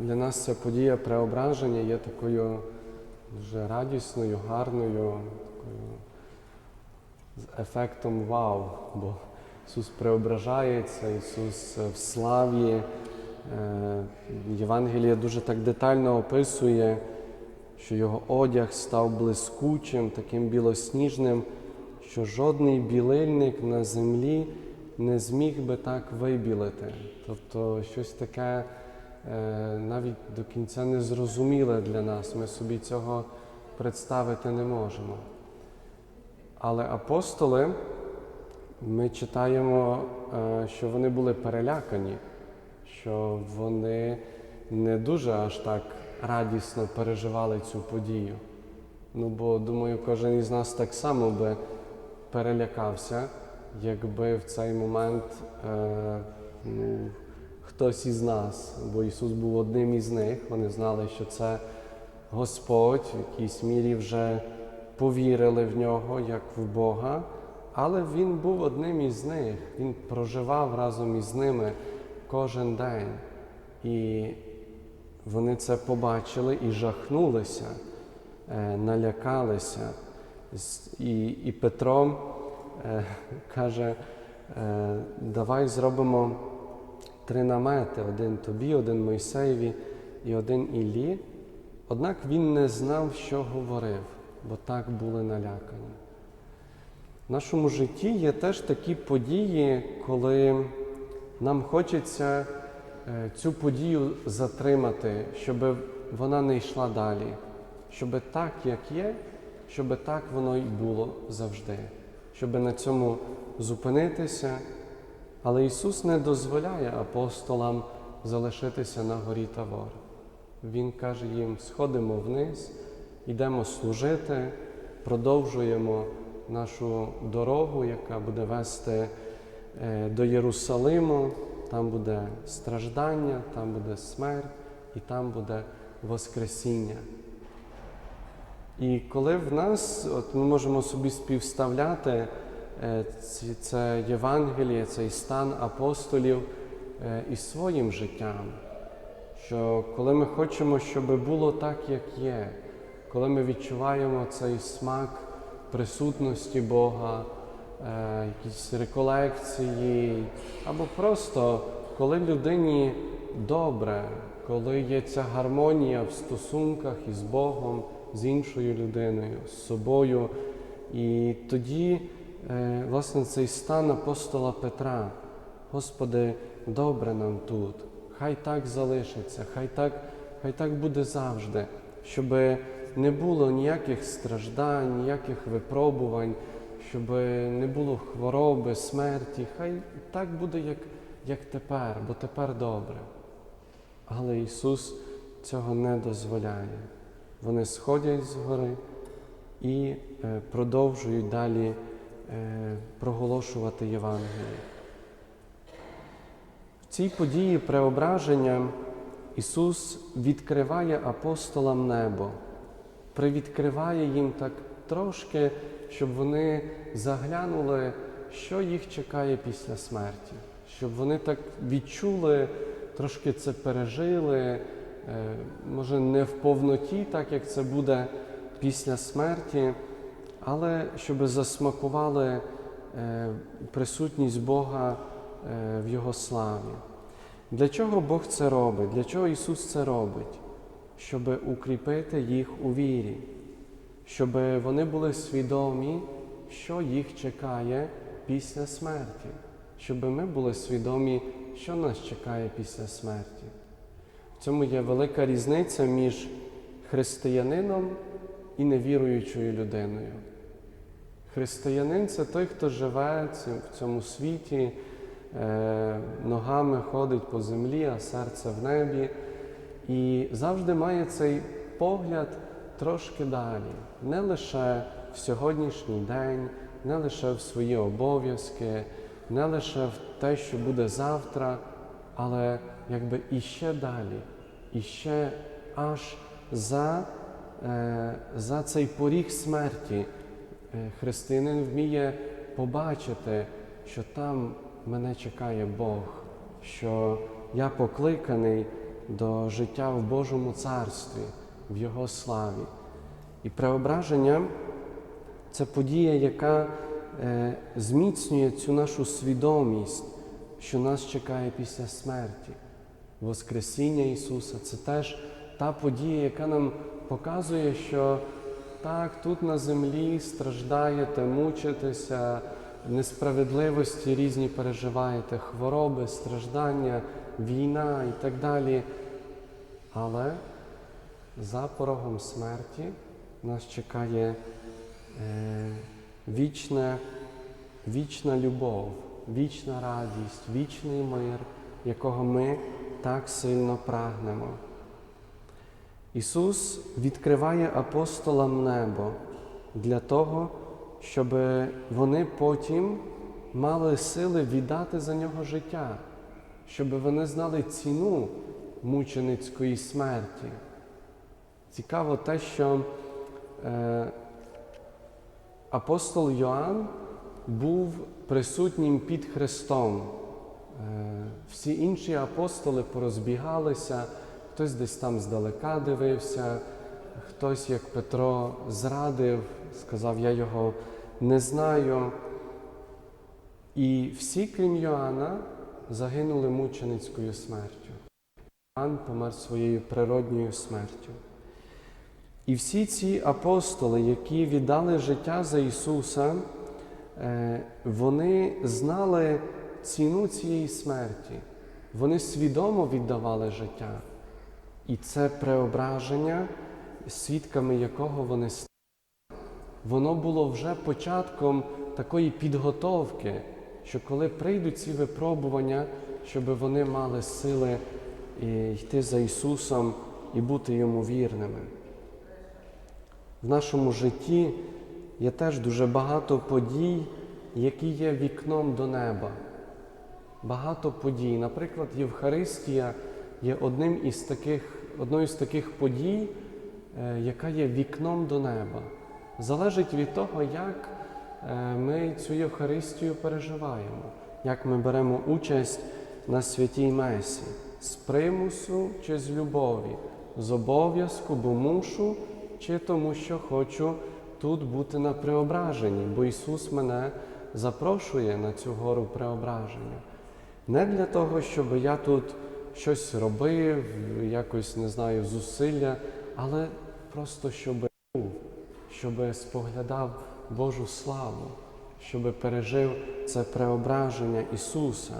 Для нас ця подія преображення є такою дуже радісною, гарною, такою з ефектом вау, бо Ісус преображається, Ісус в славі. Е, Євангеліє дуже так детально описує, що його одяг став блискучим, таким білосніжним, що жодний білильник на землі не зміг би так вибілити. Тобто щось таке навіть до кінця незрозуміле для нас. Ми собі цього представити не можемо. Але апостоли, ми читаємо, е, що вони були перелякані, що вони не дуже аж так радісно переживали цю подію. Ну, бо думаю, кожен із нас так само би перелякався, якби в цей момент е, ну, хтось із нас, бо Ісус був одним із них, вони знали, що це Господь, в якійсь мірі вже повірили в нього, як в Бога, але Він був одним із них, Він проживав разом із ними кожен день. І вони це побачили і жахнулися, е, налякалися. І, і Петро е, каже, е, давай зробимо три намети: один тобі, один Мойсеєві і один Іллі. Однак він не знав, що говорив, бо так були налякані. В нашому житті є теж такі події, коли нам хочеться е, цю подію затримати, щоб вона не йшла далі, щоб так, як є, щоб так воно й було завжди, щоб на цьому зупинитися. Але Ісус не дозволяє апостолам залишитися на горі Тавор. Він каже їм: сходимо вниз, йдемо служити, продовжуємо нашу дорогу, яка буде вести е, до Єрусалиму. Там буде страждання, там буде смерть і там буде Воскресіння. І коли в нас, от ми можемо собі співставляти це Євангеліє, цей стан апостолів е, із своїм життям, що коли ми хочемо, щоб було так, як є, коли ми відчуваємо цей смак присутності Бога, е, якісь реколекції, або просто коли людині добре, коли є ця гармонія в стосунках із Богом, з іншою людиною, з собою. І тоді, е, власне, цей стан апостола Петра, Господи, добре нам тут, хай так залишиться, хай так, хай так буде завжди, щоб не було ніяких страждань, ніяких випробувань, щоб не було хвороби, смерті. Хай так буде, як, як тепер, бо тепер добре. Але Ісус цього не дозволяє. Вони сходять з гори і е, продовжують далі е, проголошувати Євангеліє. В цій події преображення Ісус відкриває апостолам небо, привідкриває їм так трошки, щоб вони заглянули, що їх чекає після смерті, щоб вони так відчули, трошки це пережили, е, може не в повноті, так як це буде після смерті, але щоб засмакували е, присутність Бога е, в Його славі. Для чого Бог це робить? Для чого Ісус це робить? Щоб укріпити їх у вірі, щоб вони були свідомі, що їх чекає після смерті, щоб ми були свідомі, що нас чекає після смерті. В цьому є велика різниця між християнином і невіруючою людиною. Християнин це той, хто живе в цьому світі, е, ногами ходить по землі, а серце в небі. І завжди має цей погляд трошки далі, не лише в сьогоднішній день, не лише в свої обов'язки, не лише в те, що буде завтра, але якби іще далі, іще аж за, е, за цей поріг смерті. Е, Християнин вміє побачити, що там мене чекає Бог, що я покликаний до життя в Божому царстві, в Його славі. І преображення це подія, яка е, зміцнює цю нашу свідомість, що нас чекає після смерті. Воскресіння Ісуса це теж та подія, яка нам показує, що так, тут на землі страждаєте, мучитеся, несправедливості різні переживаєте, хвороби, страждання, війна і так далі. Але за порогом смерті нас чекає е, вічна, вічна любов, вічна радість, вічний мир, якого ми так сильно прагнемо. Ісус відкриває апостолам небо для того, щоб вони потім мали сили віддати за нього життя, щоб вони знали ціну мученицької смерті. Цікаво те, що е, апостол Йоанн був присутнім під Христом. Е, всі інші апостоли порозбігалися, хтось десь там здалека дивився, хтось, як Петро, зрадив, сказав, я його не знаю. І всі, крім Йоанна, загинули мученицькою смертю. Йоанн помер своєю природньою смертю. І всі ці апостоли, які віддали життя за Ісуса, е, вони знали ціну цієї смерті. Вони свідомо віддавали життя. І це преображення, свідками якого вони стали, воно було вже початком такої підготовки, що коли прийдуть ці випробування, щоб вони мали сили е, йти за Ісусом і бути Йому вірними. В нашому житті є теж дуже багато подій, які є вікном до неба. Багато подій. Наприклад, Євхаристія є одним із таких, одною з таких подій, е, яка є вікном до неба. Залежить від того, як е, ми цю Євхаристію переживаємо, як ми беремо участь на святій Месі, з примусу чи з любові, з обов'язку, бо мушу, чи тому, що хочу тут бути на преображенні, бо Ісус мене запрошує на цю гору преображення. Не для того, щоб я тут щось робив, якось не знаю, зусилля, але просто щоб був, щоб споглядав Божу славу, щоб пережив це преображення Ісуса,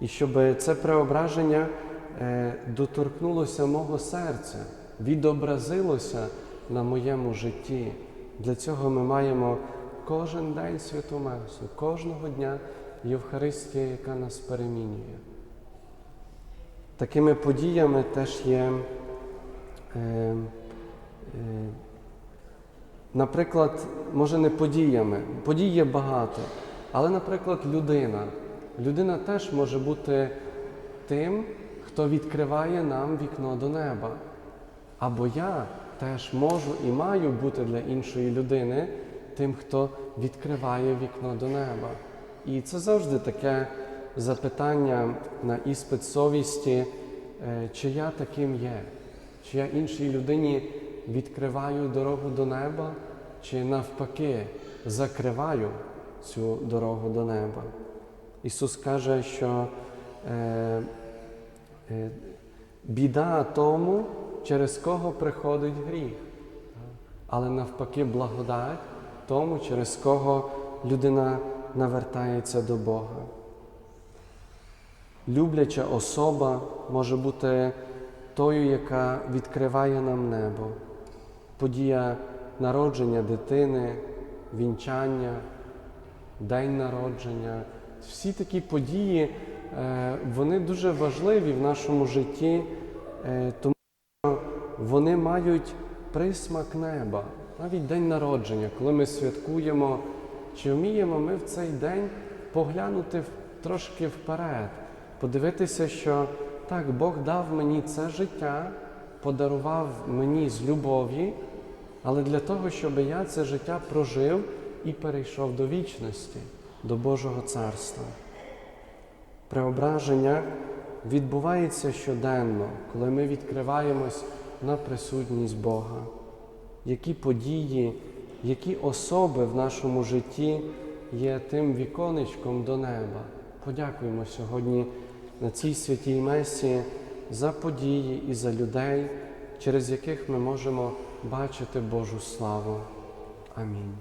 і щоб це преображення е, доторкнулося мого серця, відобразилося на моєму житті. Для цього ми маємо кожен день святу Месу, кожного дня Євхаристія, яка нас перемінює. Такими подіями теж є, е, е, наприклад, може не подіями, подій є багато, але, наприклад, людина. Людина теж може бути тим, хто відкриває нам вікно до неба. Або я теж можу і маю бути для іншої людини тим, хто відкриває вікно до неба. І це завжди таке запитання на іспит совісті, е, чи я таким є, чи я іншій людині відкриваю дорогу до неба, чи навпаки закриваю цю дорогу до неба. Ісус каже, що е, е, біда тому, через кого приходить гріх, але навпаки благодать тому, через кого людина навертається до Бога. Любляча особа може бути тою, яка відкриває нам небо, подія народження дитини, вінчання, день народження. Всі такі події, е, вони дуже важливі в нашому житті, е, тому що вони мають присмак неба, навіть день народження, коли ми святкуємо. Чи вміємо ми в цей день поглянути трошки вперед, подивитися, що так, Бог дав мені це життя, подарував мені з любові, але для того, щоб я це життя прожив і перейшов до вічності, до Божого царства. Преображення відбувається щоденно, коли ми відкриваємось на присутність Бога. Які події, які особи в нашому житті є тим віконечком до неба. Подякуємо сьогодні на цій святій Месі за події і за людей, через яких ми можемо бачити Божу славу. Амінь.